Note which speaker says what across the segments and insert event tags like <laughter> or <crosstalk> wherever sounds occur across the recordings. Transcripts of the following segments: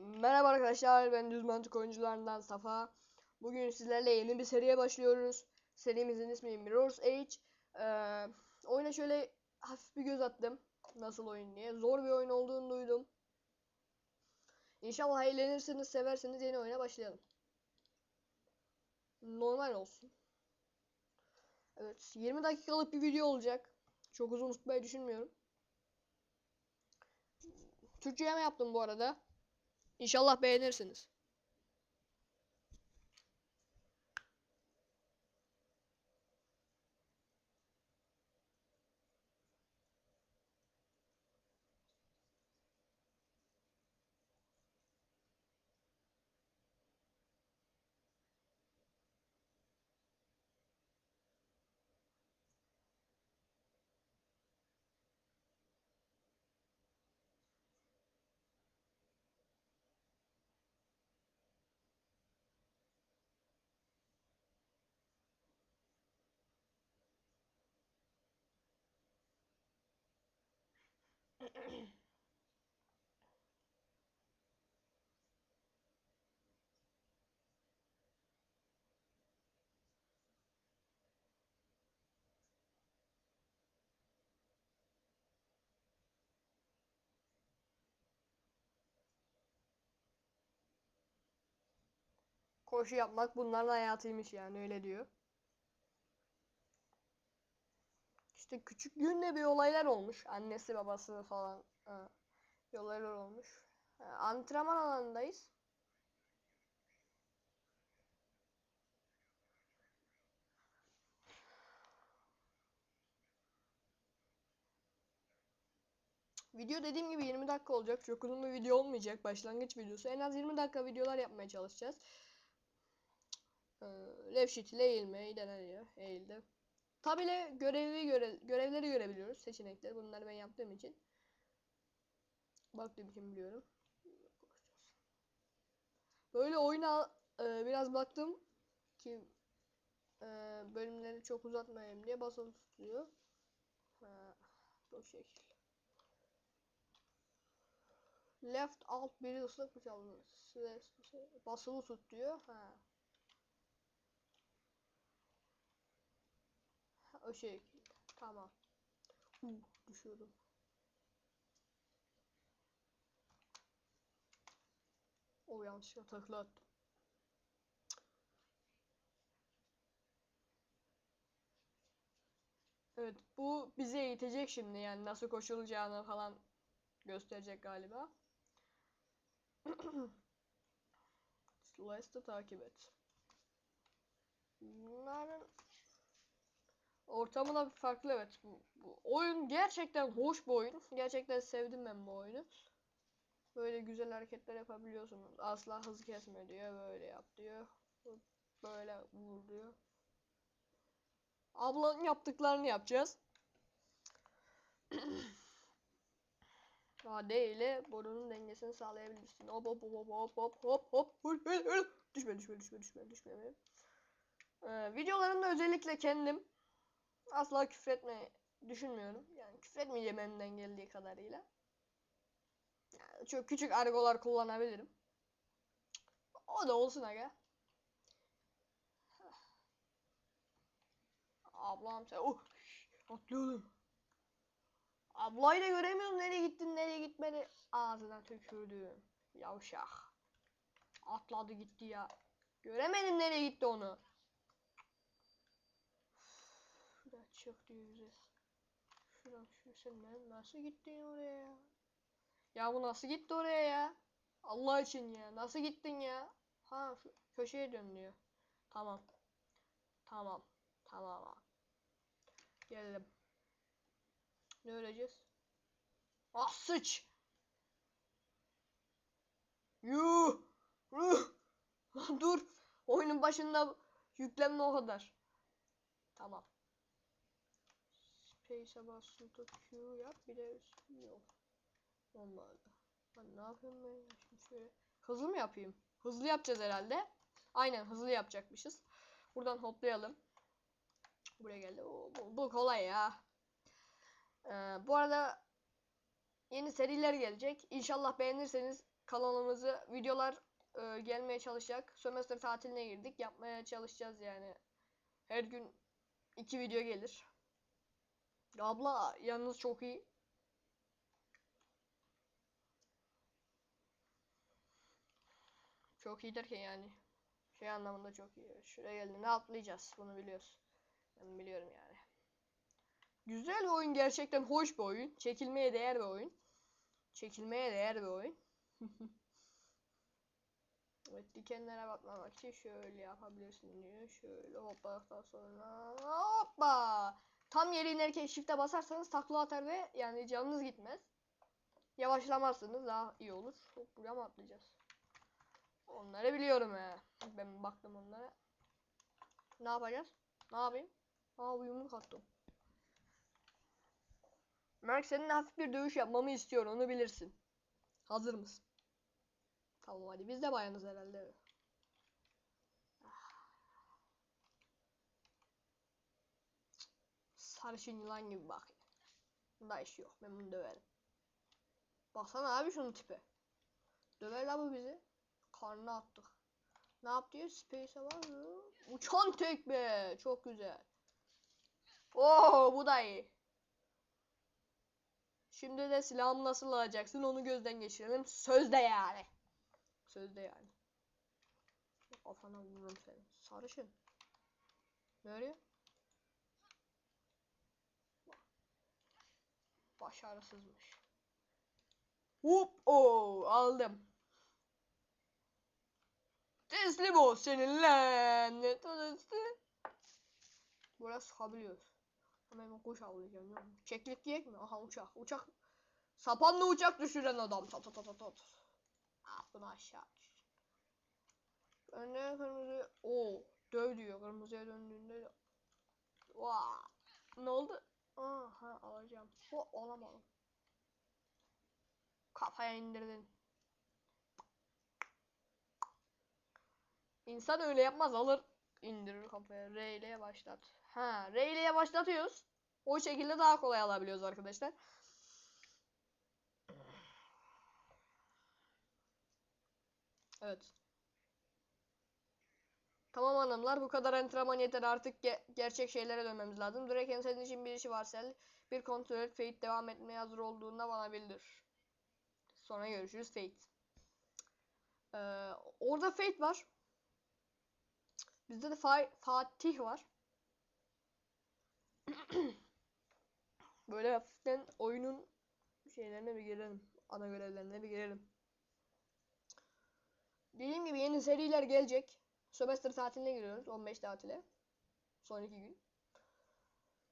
Speaker 1: Merhaba arkadaşlar ben Düz Mantık oyuncularından Safa. Bugün sizlerle yeni bir seriye başlıyoruz. Serimizin ismi Mirror's Age. Ee, oyuna şöyle hafif bir göz attım. Nasıl oyun diye. Zor bir oyun olduğunu duydum. İnşallah eğlenirsiniz, seversiniz yeni oyuna başlayalım. Normal olsun. Evet 20 dakikalık bir video olacak. Çok uzun tutmayı düşünmüyorum. Türkçe'ye mi yaptım bu arada? İnşallah beğenirsiniz. Koşu yapmak bunların hayatıymış yani öyle diyor. İşte küçüklüğünde bir olaylar olmuş. Annesi babası falan bir olaylar olmuş. Ha, antrenman alanındayız. Video dediğim gibi 20 dakika olacak. Çok uzun bir video olmayacak. Başlangıç videosu. En az 20 dakika videolar yapmaya çalışacağız. Ee, shift ile eğilme, ilerliyor, eğildi. Tab ile görevi göre, görevleri görebiliyoruz. Seçenekleri. Bunları ben yaptığım için. Baktığım için biliyorum. Böyle oyuna e, biraz baktım ki e, bölümleri çok uzatmayayım diye basılı tutuyor. Ha, bu şekil. Left alt biri ıslak bıçağı basılı tut diyor. Ha. O şekilde. Tamam. Uh, düşüyorum. O yanlışlıkla takla attım. Evet bu bizi eğitecek şimdi yani nasıl koşulacağını falan gösterecek galiba. <clears throat> Slice'da takip et. Bunların ortamı da farklı evet. Bu, bu oyun gerçekten hoş bir oyun. Gerçekten sevdim ben bu oyunu. Böyle güzel hareketler yapabiliyorsunuz. Asla hız kesme diyor. Böyle yap diyor. Böyle vur diyor. Ablanın yaptıklarını yapacağız. <clears throat> AD ile borunun dengesini sağlayabilirsin. Hop hop hop hop hop hop hop hop düşme düşme düşme düşme düşme. Ee, videolarımda özellikle kendim asla küfretmeyi düşünmüyorum. Yani küfretmeyeceğim elimden geldiği kadarıyla. Yani çok küçük argolar kullanabilirim. O da olsun aga. Ablam sen oh atlıyordum. Ablayı da göremiyorum nereye gittin nereye gitmedi. Ağzına tükürdüm. Yavşak. Atladı gitti ya. Göremedim nereye gitti onu. Bize. Şuradan şu sen ne- nasıl gittin oraya ya? Ya bu nasıl gitti oraya ya? Allah için ya. Nasıl gittin ya? Ha şu köşeye dön diyor. Tamam. Tamam. Tamam. Geldim. Ne öreceğiz? Ah sıç! Yuh! Lan dur! Oyunun başında yüklenme o kadar. Tamam. Space'e bas, Q yap, bir de yok. Olmadı. Ben ne yapıyorum ben ya? Şimdi şöyle hızlı mı yapayım? Hızlı yapacağız herhalde. Aynen hızlı yapacakmışız. Buradan hoplayalım. Buraya geldi. Oo, bu, bu kolay ya. Ee, bu arada yeni seriler gelecek. İnşallah beğenirseniz kanalımızı videolar e, gelmeye çalışacak. Sömestr tatiline girdik. Yapmaya çalışacağız yani. Her gün iki video gelir. Abla yalnız çok iyi. Çok iyi derken yani. Şey anlamında çok iyi. Şuraya geldiğinde atlayacağız. Bunu biliyoruz. Ben biliyorum yani. Güzel bir oyun. Gerçekten hoş bir oyun. Çekilmeye değer bir oyun. Çekilmeye değer bir oyun. <laughs> evet dikenlere batmamak için şöyle yapabilirsin diyor. Şöyle hopladıktan sonra hoppa. Tam yere inerken shift'e basarsanız takla atar ve yani canınız gitmez. Yavaşlamazsınız daha iyi olur. Hop buraya mı atlayacağız? Onları biliyorum he. Ben baktım onlara. Ne yapacağız? Ne yapayım? Aa bu yumruk attım. Merk seninle hafif bir dövüş yapmamı istiyor onu bilirsin. Hazır mısın? Tamam hadi biz de bayanız herhalde. Sarışın yılan gibi bak. Bunda iş yok. Ben bunu döverim. Baksana abi şunun tipe. Döver bu bizi. Karnına attık. Ne yap diyor? Space'e var mı? Uçan tekme. Çok güzel. Oo bu da iyi. Şimdi de silahımı nasıl alacaksın onu gözden geçirelim. Sözde yani. Sözde yani. Kafana vururum seni. Sarışın. Ne arıyor? Başarısızmış. Hop o aldım. Teslim ol senin lanet olası. Burası sıkabiliyoruz. Hemen kuş avlayacağım. ya. Keklik yiyek mi? Aha uçak. Uçak. Sapanla uçak düşüren adam. Ta ta ta ta ta. Ah bunu aşağı düş. Önde kırmızı. Oo. Döv diyor. Kırmızıya döndüğünde. de- Vaa. Ne oldu? Aha alacağım. Ho alamadım. Kafaya indirdin. İnsan öyle yapmaz alır indirir kafaya. R ile başlat. Ha, R ile başlatıyoruz. O şekilde daha kolay alabiliyoruz arkadaşlar. Evet. Tamam hanımlar bu kadar antrenman yeter artık ge- gerçek şeylere dönmemiz lazım. Draken senin için bir işi varsa bir kontrol et. Fate devam etmeye hazır olduğunda bana bildir. Sonra görüşürüz Fate. Ee, orada Fate var. Bizde de Fa- Fatih var. <clears throat> Böyle hafiften oyunun şeylerine bir girelim. Ana görevlerine bir girelim. Dediğim gibi yeni seriler gelecek. Sömestr tatiline giriyoruz. 15 tatile. Son iki gün.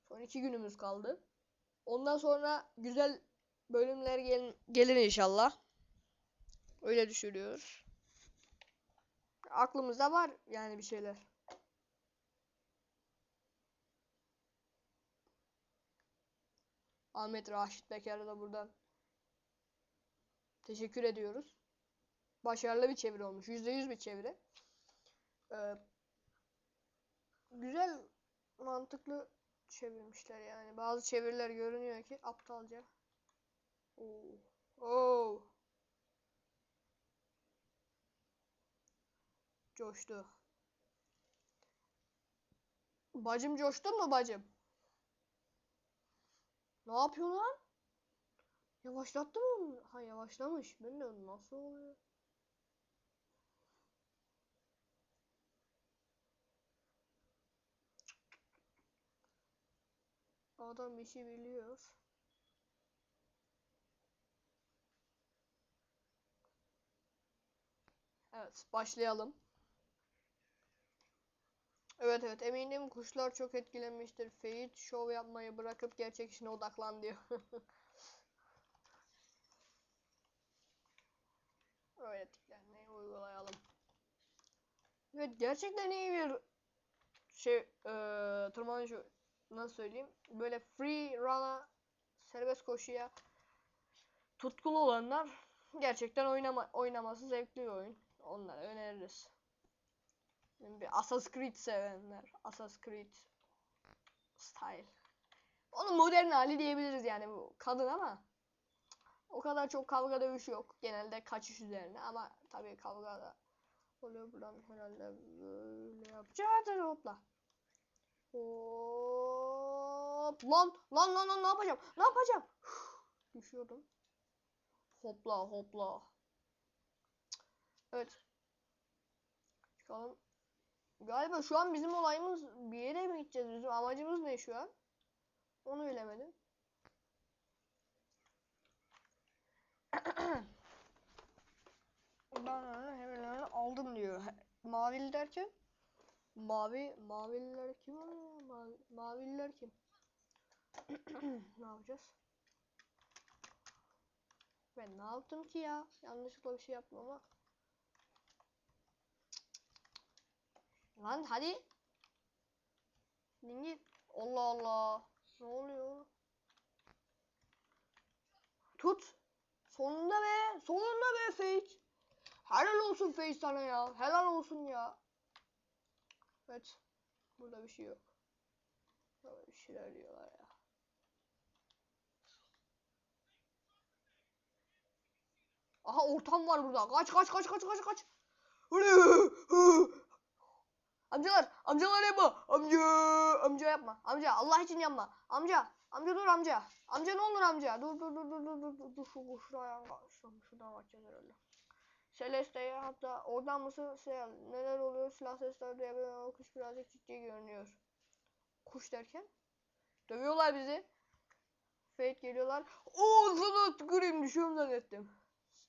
Speaker 1: Son iki günümüz kaldı. Ondan sonra güzel bölümler gel gelir inşallah. Öyle düşünüyoruz. Aklımızda var yani bir şeyler. Ahmet Raşit Beker'e de buradan teşekkür ediyoruz. Başarılı bir çeviri olmuş. %100 bir çeviri. Ee, güzel, mantıklı çevirmişler yani. Bazı çeviriler görünüyor ki aptalca. Oo. Oo. Coştu. Bacım coştun mu bacım? Ne yapıyor lan? Yavaşlattı mı? Ha yavaşlamış. Ben de nasıl oluyor? Adam şey biliyor. Evet, başlayalım. Evet evet eminim kuşlar çok etkilenmiştir. Feyit şov yapmayı bırakıp gerçek işine odaklan diyor. <laughs> Öğrettiklerini uygulayalım. Evet gerçekten iyi bir şey eee tırmanış nasıl söyleyeyim böyle free run'a serbest koşuya tutkulu olanlar gerçekten oynama oynaması zevkli bir oyun. Onlara öneririz. Bir Assassin's Creed sevenler. Assassin's Creed style. Onun modern hali diyebiliriz yani bu kadın ama O kadar çok kavga dövüş yok. Genelde kaçış üzerine ama tabii kavga da oluyor. Buradan herhalde böyle yapacağız. Hopla. Hop. Lan lan lan lan ne yapacağım? Ne yapacağım? <sighs> Düşüyordum. Hopla hopla. Evet. Çıkalım. Galiba şu an bizim olayımız bir yere mi gideceğiz? Bizim amacımız ne şu an? Onu bilemedim. <coughs> Ben hemen aldım diyor. Mavili derken? Mavi, mavililer kim oluyor? Mavi, mavililer kim? Ne yapacağız? Ben ne yaptım ki ya? Yanlışlıkla bir şey yaptım ama. Lan hadi. Dingil. Allah Allah. Ne oluyor? Tut. Sonunda be. Sonunda be Fate. Helal olsun Fate sana ya. Helal olsun ya. Evet. Burada bir şey yok. Bir şeyler diyorlar ya. Aha ortam var burada. Kaç kaç kaç kaç kaç kaç. Amcalar, amcalar yapma. Amca, amca yapma. Amca Allah için yapma. Amca, amca dur amca. Amca ne olur amca. Dur dur dur dur dur dur dur dur şu şuraya şuradan şuradan bakacağız herhalde. Celeste'ye hatta oradan mısın şey neler oluyor silah sesleri duyabiliyor o kuş birazcık ciddi görünüyor. Kuş derken dövüyorlar bizi. Fate geliyorlar. Oo sana tüküreyim düşüyorum zannettim.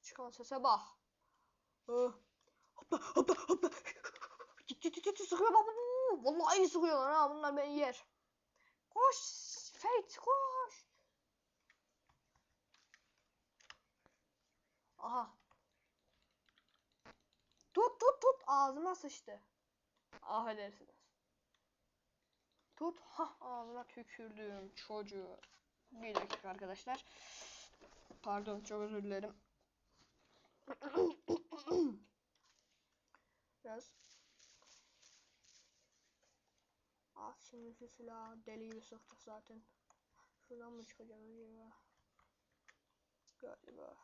Speaker 1: Çıkan sese bak. Ah. Hopla hopla hopla. Git git git sıkıyor bak. Vallahi iyi sıkıyorlar ha bunlar beni yer. Koş Fate koş. Aha. Tut tut tut ağzıma sıçtı. Affedersiniz. Tut ha ağzına tükürdüğüm çocuğu. Bir dakika arkadaşlar. Pardon çok özür dilerim. Biraz. Ah şimdi şu silahı deli gibi sıktık zaten. Şuradan mı çıkacağız acaba? Galiba.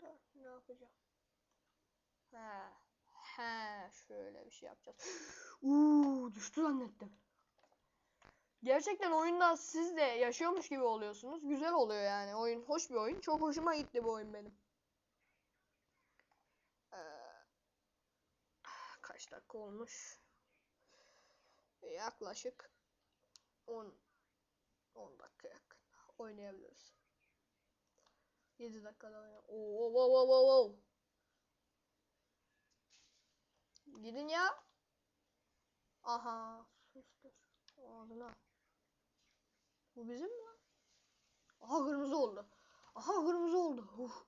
Speaker 1: Da, ne yapacağım? He. He. Şöyle bir şey yapacağız. Uuu düştü zannettim. Gerçekten oyundan siz de yaşıyormuş gibi oluyorsunuz. Güzel oluyor yani. Oyun hoş bir oyun. Çok hoşuma gitti bu oyun benim. Ee, kaç dakika olmuş? Yaklaşık 10 10 dakika yakın oynayabiliriz. 7 dakikada oynayalım. Oo, wow, wow, wow. Gidin ya. Aha. Sustur. Ağzına. Bu bizim mi? Aha kırmızı oldu. Aha kırmızı oldu. Uh.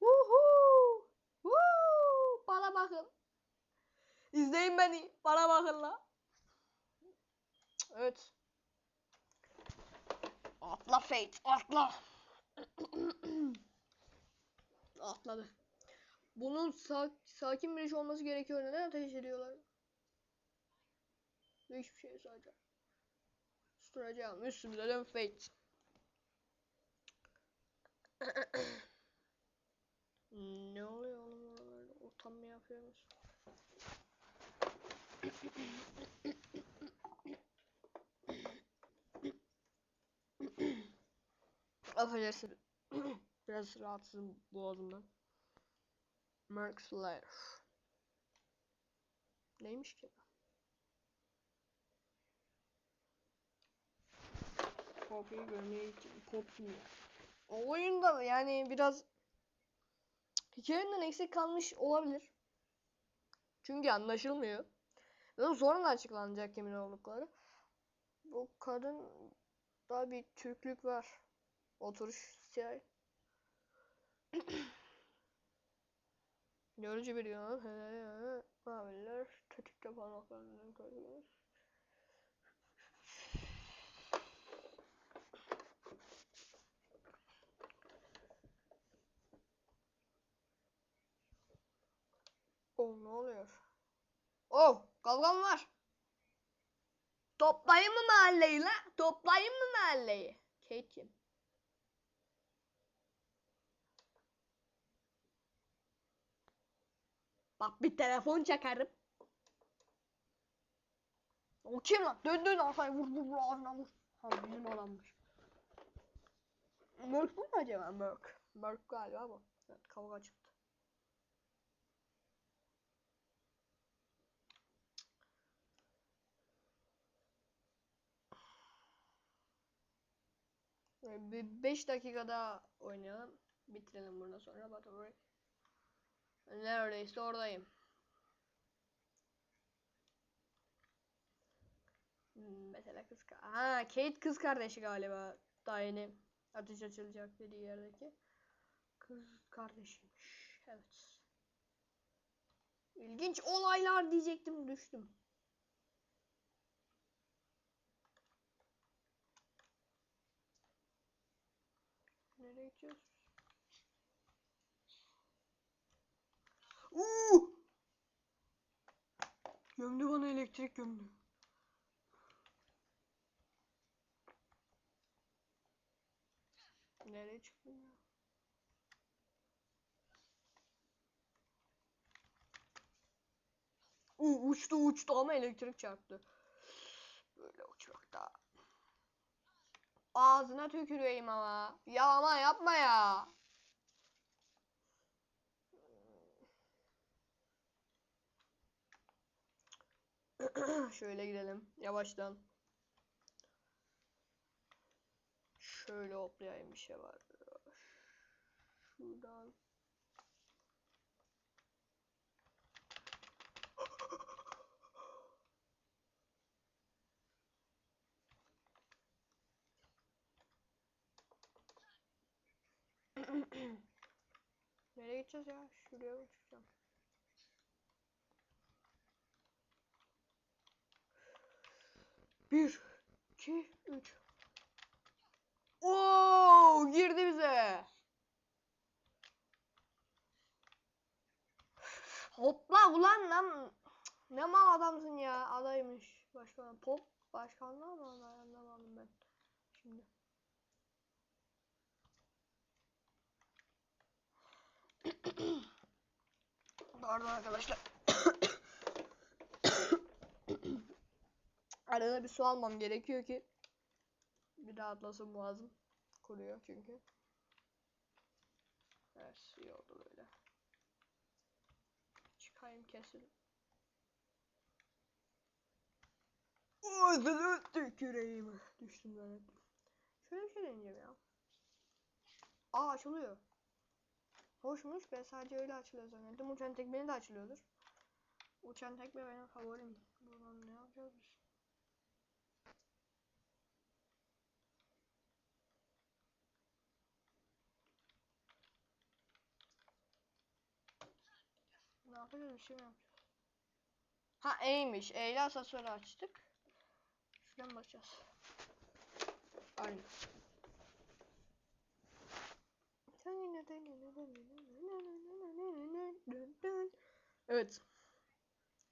Speaker 1: Uhu. Woo. Bana bakın. İzleyin beni. Bana bakın la. Evet. Atla Fate. Atla. <clears throat> Atladı. Bunun sak sakin bir iş olması gerekiyor. Neden ateş ediyorlar? Hiçbir şey sadece. Susturacağım. Üstümüze dön Fate. <clears throat> ne oluyor oğlum oralarda? Ortam mı yapıyoruz? Affedersin. <clears throat> Biraz rahatsızım boğazımdan. Mark Slayer. Neymiş ki? Poppy'yi görmeye gittim. Poppy. O oyunda yani biraz hikayenden eksik kalmış olabilir. Çünkü anlaşılmıyor. Ve sonradan açıklanacak kimin oldukları. Bu kadın daha bir Türklük var. Oturuş siyah. <clears throat> Yorucu bir yol. Maviler. Tetikte parmaklarından koyuyoruz. Oh ne oluyor? Oh Kavgam var. Toplayın mı mahalleyi la? Toplayın mı mahalleyi? Kate'cim. Bak bir telefon çakarım. O kim lan? Dön dön arkaya vur vur vur ağzına vur. Ha bizim adammış. Merk bu mu acaba? Merk. Merk galiba bu. Evet, kavga çıktı. Böyle Bir 5 dakika daha oynayalım. Bitirelim buradan sonra Battle. Neredeyse oradayım. Hmm, Mesela kız Ha, Kate kız kardeşi galiba. Daha yeni ateş açılacak dediği yerdeki. Kız kardeşiymiş. Evet. İlginç olaylar diyecektim düştüm. Nereye gidiyoruz? Uuu! Gömdü bana elektrik gömdü. Nereye çıktın ya? Uu, uçtu uçtu ama elektrik çarptı. Böyle uçmakta. Ağzına tüküreyim ama. Ya ama yapma ya. <clears throat> Şöyle gidelim yavaştan. Şöyle hoplayayım bir şey var. Şuradan. <clears throat> Nereye gideceğiz ya? Şuraya mı Bir, iki, üç. Oo, girdi bize. Hopla ulan lan. Ne mal adamsın ya. Adaymış. Başkan. Pop başkanlığı mı aday anlamadım ben. Şimdi. <coughs> Pardon arkadaşlar. <coughs> <coughs> Arada bir su almam gerekiyor ki bir rahatlasın boğazım. Kuruyor çünkü. Evet iyi oldu böyle. Çıkayım kesin. Ağzını tüküreyim. Düştüm zannettim. Şöyle bir şey deneyeceğim ya. Aa açılıyor. Hoşmuş ben sadece öyle açılıyor zannettim. Uçan tekmeni de açılıyordur. Uçan tekme benim favorim. Buradan ne yapacağız biz? Bir şey mi yapacağız? Ha E'ymiş. E ile asansörü açtık. Şuradan bakacağız. Aynen. Evet.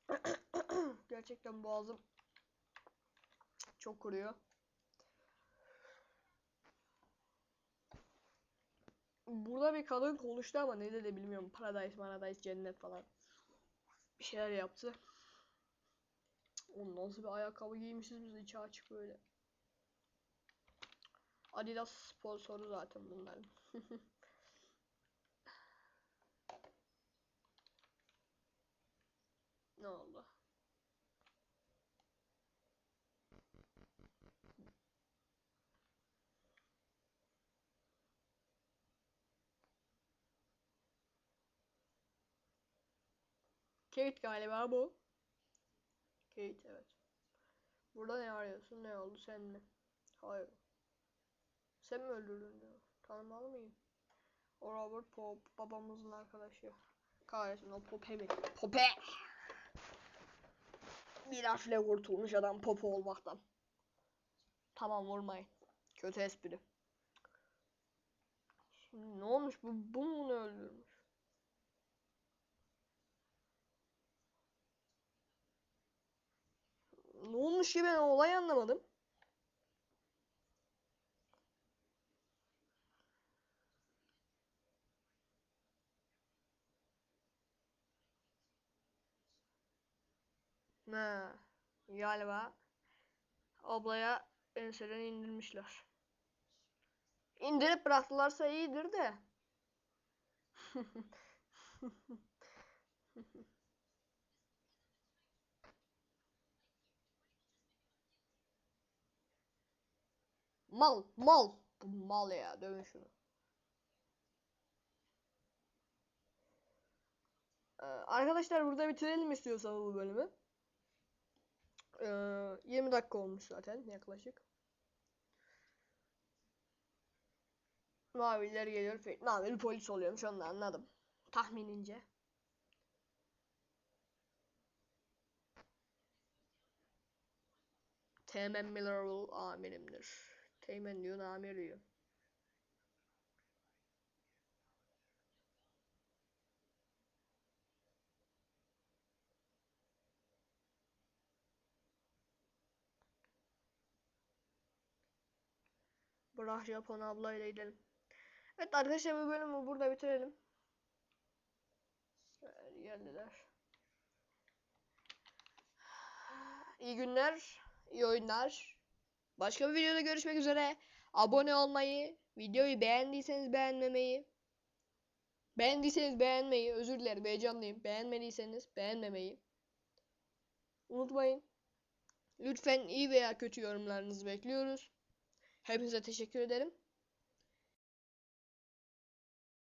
Speaker 1: <clears throat> Gerçekten boğazım çok kuruyor. Burada bir kadın konuştu ama ne dedi bilmiyorum. Paradise, Paradise, cennet falan. Bir şeyler yaptı. Oğlum nasıl bir ayakkabı giymişiz biz içi açık böyle. Adidas sponsoru zaten bunların. <laughs> ne oldu? Kate galiba bu. Kate evet. Burada ne arıyorsun? Ne oldu? Sen mi? Hayır. Sen mi öldürdün diyor. Tanımalı mıyım? O Robert Pop babamızın arkadaşı. Kahretsin o Pope mi? Pope! Bir harfle kurtulmuş adam Pope olmaktan. Tamam vurmayın. Kötü espri. Şimdi ne olmuş bu? Bu mu öldürmüş? Ne olmuş ki ben o olayı anlamadım. Ne? Galiba ablaya enseden indirmişler. İndirip bıraktılarsa iyidir de. <laughs> Mal, mal. Bu mal ya, dövün şunu. Ee, arkadaşlar burada bitirelim istiyorsanız bu bölümü. Ee, 20 dakika olmuş zaten yaklaşık. Maviler geliyor. Mavili polis oluyormuş onu da anladım. Tahminince. Teğmen Millerwell amirimdir. Teğmen diyor, amir diyor. Bırak Japon ablayla gidelim. Evet arkadaşlar bu bölümü burada bitirelim. Geldiler. İyi günler, iyi oyunlar. Başka bir videoda görüşmek üzere. Abone olmayı, videoyu beğendiyseniz beğenmemeyi, beğendiyseniz beğenmeyi, özür dilerim heyecanlıyım. Beğenmediyseniz beğenmemeyi unutmayın. Lütfen iyi veya kötü yorumlarınızı bekliyoruz. Hepinize teşekkür ederim.